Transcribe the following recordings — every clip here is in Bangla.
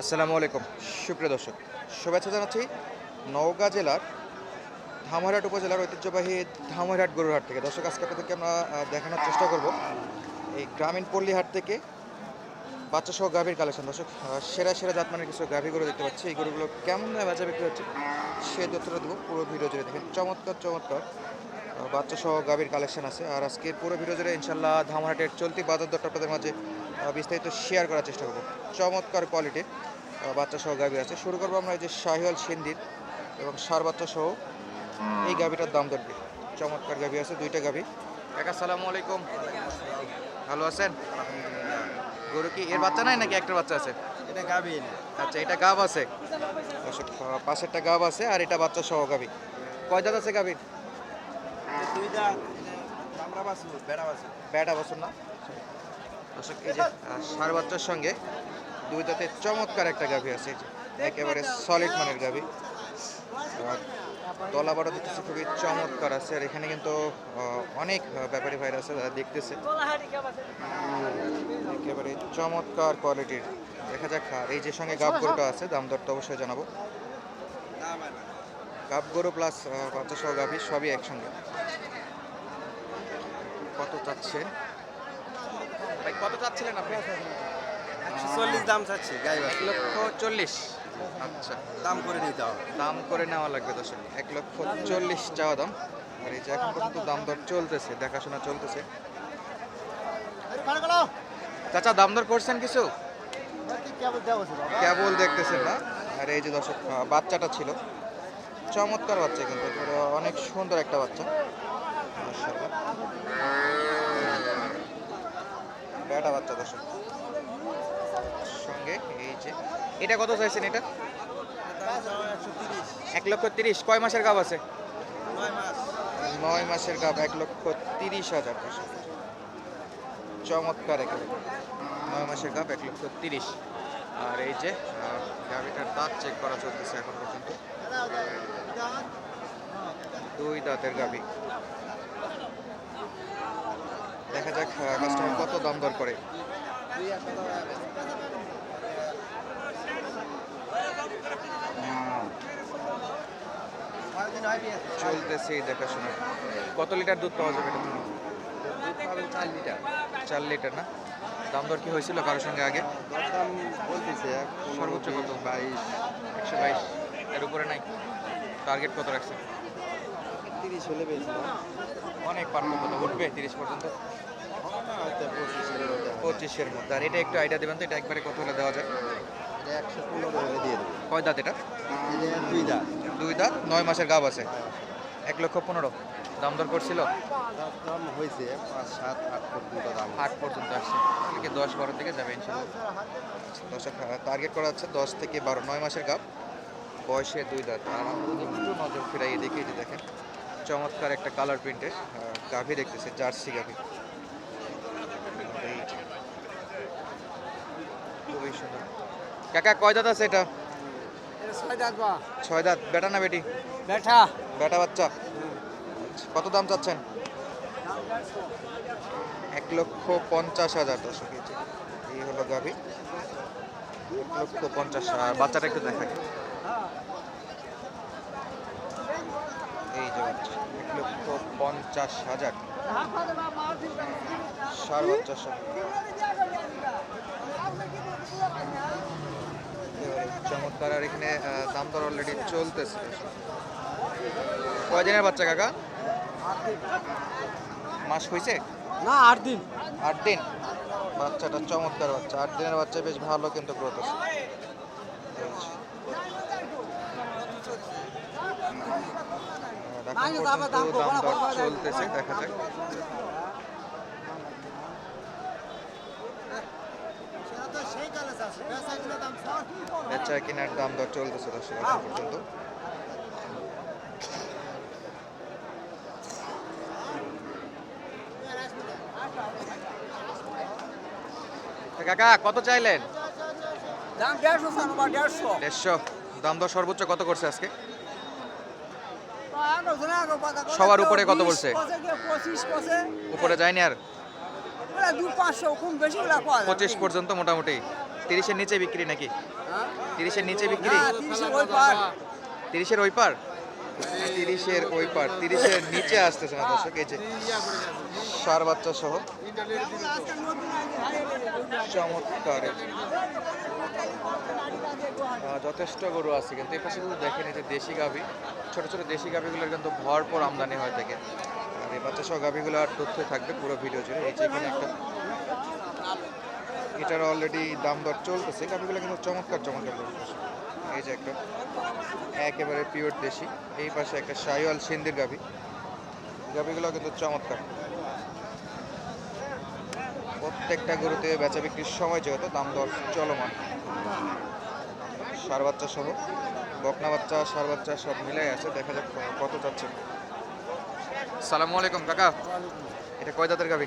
আসসালামু আলাইকুম। সুপ্রিয় দর্শক, শুভেচ্ছা জানাচ্ছি নওগাঁ জেলার ধামহারহাট উপজেলার ঐতিহ্যবাহী ধামহারহাট গরুরহাট থেকে। দর্শক, আজকে আপনাদেরকে আমরা দেখানোর চেষ্টা করব এই গ্রামীণ পল্লীহাট থেকে বাচ্চা সহ গাভীর কালেকশন। দর্শক সেরা সেরা জাতমানের কিছু গাভী গরু দেখতে পাচ্ছি। এই গরুগুলো কেমন বেচা বিক্রি হচ্ছে সে তথ্যটা দেবো পুরো ভিডিও জুড়ে। দেখেন, চমৎকার চমৎকার বাচ্চা সহ গাভীর কালেকশন আছে। আর আজকে পুরো ভিডিও জুড়ে ইনশাল্লাহ ধামহাটের চলতি বাজার দরটা আপনাদের মাঝে বিস্তারিত শেয়ার করার চেষ্টা করব। চমৎকার কোয়ালিটির বাচ্চা সহ গাভী আছে। শুরু করব আমরা যে শাহিওয়াল সিন্দির এবং সার বাচ্চা সহ এই গাভীটার দাম দর চমৎকার গাভী আছে দুইটা গাভী। কাকা সালামু আলাইকুম। ভালো আছেন? গরু কি এর বাচ্চা নাই নাকি একটা বাচ্চা আছে? এটা গাবিন আচ্ছা এটা গাব আছে? পাশেরটা গাব আছে আর এটা বাচ্চা সহ গাভী। কয় দাঁত আছে গাভীর? দুই দাঁত বেড়া বছর না? দর্শক এই যে আহ, বাচ্চার সঙ্গে দুই দাঁতে চমৎকার একটা গাভী আছে একেবারে সলিড মানের গাভী। আর তলা বড় দেখতেছি খুবই চমৎকার আছে। আর এখানে কিন্তু অনেক ব্যাপারী ভাইরা আছে যারা দেখতেছে। একেবারে চমৎকার কোয়ালিটির দেখা যাক এই যে সঙ্গে গাব আছে দাম দরটা অবশ্যই জানাব। গাব প্লাস বাচ্চা সহ গাভী সবই একসঙ্গে। কত চাচ্ছেন ভাই কত চাচ্ছিলেন আপনি? একশো চল্লিশ দাম চাচ্ছি গাই এক লক্ষ চল্লিশ। আচ্ছা দাম করে নিতে হবে দাম করে নেওয়া লাগবে দর্শক এক লক্ষ চল্লিশ চাওয়া দাম। আর এই যে এখন পর্যন্ত দাম দর চলতেছে দেখাশোনা চলতেছে। চাচা দাম দর করছেন কিছু? কেবল দেখতেছেন না? আর এই যে দর্শক বাচ্চাটা ছিল। চমৎকার বাচ্চা কিন্তু অনেক সুন্দর একটা বাচ্চা। মাশাআল্লাহ। বেটা বাচ্চা, দর্শক। সঙ্গে, এই যে, এটা কত চাইছেন এটা? এক লক্ষ তিরিশ। কয় মাসের গাব আছে? নয় মাসের গাব, এক লক্ষ তিরিশ হাজার চমৎকার নয় মাসের গাব, এক লক্ষ তিরিশ। আর এই যে গাভিটার দাঁত চেক করা চলতেছে এখন পর্যন্ত। দুই দাঁতের গাভি দেখা যাক কাস্টমার কত দাম দর করে? চলতেছে দেখাশোনা। কত লিটার দুধ পাওয়া যাবে চার লিটার। চার লিটার না? দাম দর কি হয়েছিল কারোর সঙ্গে আগে? বলতেছে সর্বোচ্চ কত? বাইশ একশো বাইশ। এর উপরে নাই। টার্গেট কত রাখছে তিরিশ হলে বেশি অনেক পার্থক্য উঠবে তিরিশ পর্যন্ত। হয়তো পঁচিশের মধ্যে। আর এটা একটু আইডিয়া দেবেন তো এটা একবারে কত হলে দেওয়া যায়? এটা একশো পনেরো হলে দিয়ে দেবো। কয় দাঁত এটা? এটা দুই দাঁত। দুই দাঁত নয় মাসের গাব আছে। এক লক্ষ পনেরো। দাম দর করছিল? দাম হয়েছে পাঁচ সাত আট পর্যন্ত দাম। আট পর্যন্ত আসছে। তাহলে দশ বারো থেকে যাবে ইনশাল্লাহ দশ টার্গেট করা হচ্ছে দশ থেকে বারো নয় মাসের গাব। বয়সে দুই দাঁত। আর একটু নজর ফিরাই এদিকে এই যে দেখেন। চমৎকার একটা কালার প্রিন্টের গাভী দেখতেছে জার্সি গাভী। খুবই সুন্দর। কাকা কয় দাঁত আছে এটা? ছয় দাঁত বেটা না বেটি? বেটা। বেটা বাচ্চা? কত দাম চাচ্ছেন? এক লক্ষ পঞ্চাশ হাজার দর্শক এই হলো গাভি। এক লক্ষ পঞ্চাশ বাচ্চাটা একটু দেখাই। এই এক লক্ষ পঞ্চাশ হাজার। সার বাচ্চা সব চমৎকার আর এখানে দাম দর অলরেডি চলতেছে। কয়দিনের বাচ্চা কাকা? মাস হয়েছে না আট দিন। আট দিন? বাচ্চাটা চমৎকার বাচ্চা। আট দিনের বাচ্চা বেশ ভালো কিন্তু গ্রোথ আছে এই যে। আর এখন পর্যন্ত দাম দর চলতেছে দেখা যাক বেচা কেনার দাম দর চলতেছে দর্শক এখন পর্যন্ত কাকা কত চাইলেন দাম দেড়শো দেড়শো দেড়শো দাম দর সর্বোচ্চ কত করছে আজকে সবার উপরে কত বলছে? উপরে যায়নি আর? পাঁচশো পর্যন্ত মোটামুটি। তিরিশের নিচে বিক্রি নাকি? তিরিশের নিচে বিক্রি? তিরিশের ওই পার। তিরিশের ওই পার? তিরিশের ওই পার। তিরিশের নিচে আসতেছে না দর্শক এই যে সার বাচ্চা সহ। চমৎকার। যথেষ্ট গরু আছে কিন্তু এই পাশে যদি দেখেন যে দেশি গাভি, ছোট ছোট দেশি গাভিগুলোর কিন্তু ভরপুর আমদানি হয় থাকে আর এই বাচ্চা সব গাভিগুলো আর তথ্য থাকবে পুরো ভিডিও জুড়ে। এই যে এখানে একটা এটার অলরেডি দাম দর চলতেছে, গাভিগুলো কিন্তু চমৎকার চমৎকার। এই যে একটা, একেবারে পিওর দেশি। এই পাশে একটা শাইওয়াল সিন্দির গাভি। গাভিগুলো কিন্তু চমৎকার। প্রত্যেকটা গরুতে বেচা বিক্রির সময় যেহেতু দাম দর চলমান। সার বাচ্চা সহ বকনা বাচ্চা সার বাচ্চা সব মিলাই আছে দেখা যাক কত চাচ্ছে সালাম আলাইকুম কাকা। এটা কয় দাঁতের গাভি?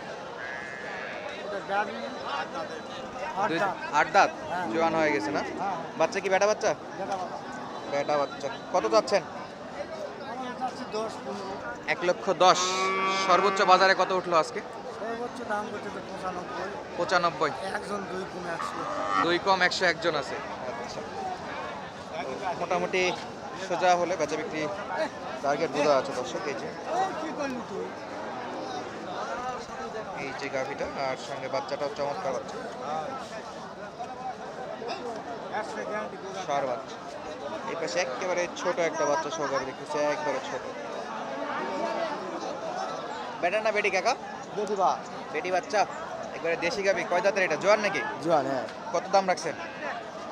আট দাঁত। জোয়ান হয়ে গেছে না? বাচ্চা কি বেটা বাচ্চা? বেটা বাচ্চা। কত চাচ্ছেন এক লক্ষ দশ। সর্বোচ্চ বাজারে কত উঠল আজকে? সর্বোচ্চ দাম করছে তো পঁচানব্বই। পঁচানব্বই। একজন দুই কমে একশো। দুই কম একশো একজন আছে। আচ্ছা। মোটামুটি সোজা হলে বেচা বিক্রি টার্গেট বোঝা আছে দর্শক এই যে। এই যে গাভিটা আর সঙ্গে বাচ্চাটাও চমৎকার বাচ্চা। সার বাচ্চা। এই পাশে একেবারে ছোট একটা বাচ্চা সহ গাভি দেখতেছে একবারে ছোট। বেটা না বেটি কাকা? বা বেটি বাচ্চা একবারে দেশি গাভি কয় দাঁতের এটা? জোয়ান নাকি? জোয়ান হ্যাঁ। কত দাম রাখছেন?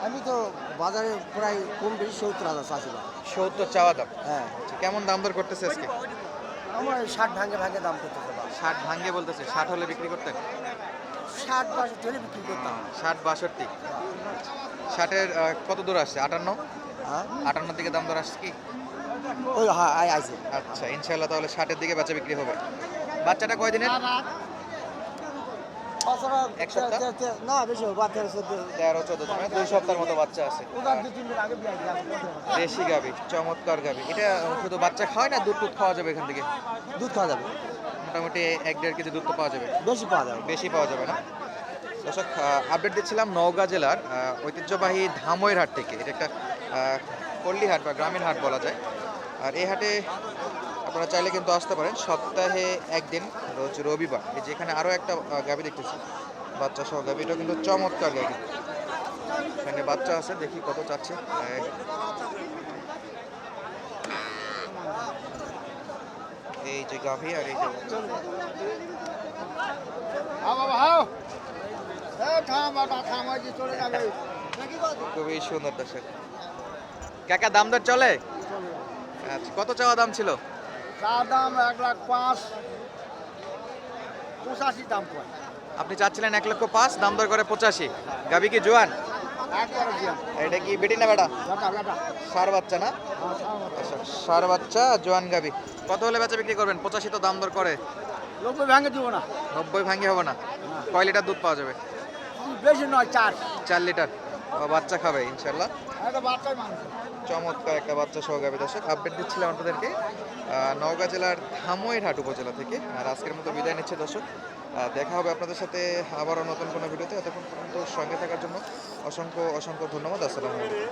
আমি তো বাজারে প্রায় কম বেশি সত্তর হাজার চাষি বা সত্তর চাওয়া দাম? হ্যাঁ। কেমন দাম দর করতেছে আজকে? আমার ষাট ভাঙে ভাঙে দাম করতেছে ষাট ভাঙ্গে বলতেছে ষাট হলে বিক্রি করতেন? ষাট বাষট্টি হলে বিক্রি করতাম। ষাট বাষট্টি। ষাটের কত দূর আসছে? আটান্ন? হ্যাঁ? আটান্নর দিকে দাম দর আসছে কি? ওই হ্যাঁ আই আছে আচ্ছা ইনশাল্লাহ তাহলে ষাটের দিকে বেচা বিক্রি হবে। বাচ্চাটা কয় দিনের? এক সপ্তাহ? না বেশি তেরো চোদ্দ মানে দুই সপ্তাহের মতো বাচ্চা আছে। দেশি গাবি চমৎকার গাবি এটা শুধু বাচ্চা খাওয়ায় না দুধ টুধ খাওয়া যাবে এখান থেকে? দুধ খাওয়া যাবে। মোটামুটি এক দেড় কেজি দুধ তো পাওয়া যাবে। বেশি পাওয়া যাবে। বেশি পাওয়া যাবে না? দর্শক আপডেট দিচ্ছিলাম নওগাঁ জেলার ঐতিহ্যবাহী ধামইর হাট থেকে। এটা একটা পল্লী হাট বা গ্রামীণ হাট বলা যায়। আর এই হাটে আপনারা চাইলে কিন্তু আসতে পারেন। সপ্তাহে একদিন রোজ রবিবার। এই যে এখানে আরও একটা গাভি দেখতেছি। বাচ্চা সহ গাভি। এটা কিন্তু চমৎকার গাভি। এখানে বাচ্চা আছে দেখি কত চাচ্ছে। এই। যে গাভি আর এই যে খুবই সুন্দর দর্শক। কাকা দাম দর চলে? আচ্ছা কত চাওয়া দাম ছিল? চা দাম এক লাখ পাঁচ। পঁচাশি দাম আপনি চাচ্ছিলেন এক লক্ষ পাঁচ দাম দর করে পঁচাশি। গাবি কি জোয়ান? এটা কি বেটি না বেটা? সার বাচ্চা না? আচ্ছা সার বাচ্চা জোয়ান গাবি। কত হলে বেচা বিক্রি করবেন? পঁচাশি তো দাম দর করে। নব্বই ভেঙে দিব না। নব্বই ভাঙ্গি হবে না। কয় লিটার দুধ পাওয়া যাবে? বেশি নয় চার। চার লিটার। বাচ্চা খাবে ইনশাল্লাহ চমৎকার একটা বাচ্চা সহ গাবি দর্শক। আপডেট দিচ্ছিলাম আপনাদেরকে। নওগাঁ জেলার ধামইরহাট উপজেলা থেকে। আর আজকের মতো বিদায় নিচ্ছে দর্শক। দেখা হবে আপনাদের সাথে আবারও নতুন কোনো ভিডিওতে। এতক্ষণ পর্যন্ত সঙ্গে থাকার জন্য অসংখ্য অসংখ্য ধন্যবাদ। আসসালামু আলাইকুম।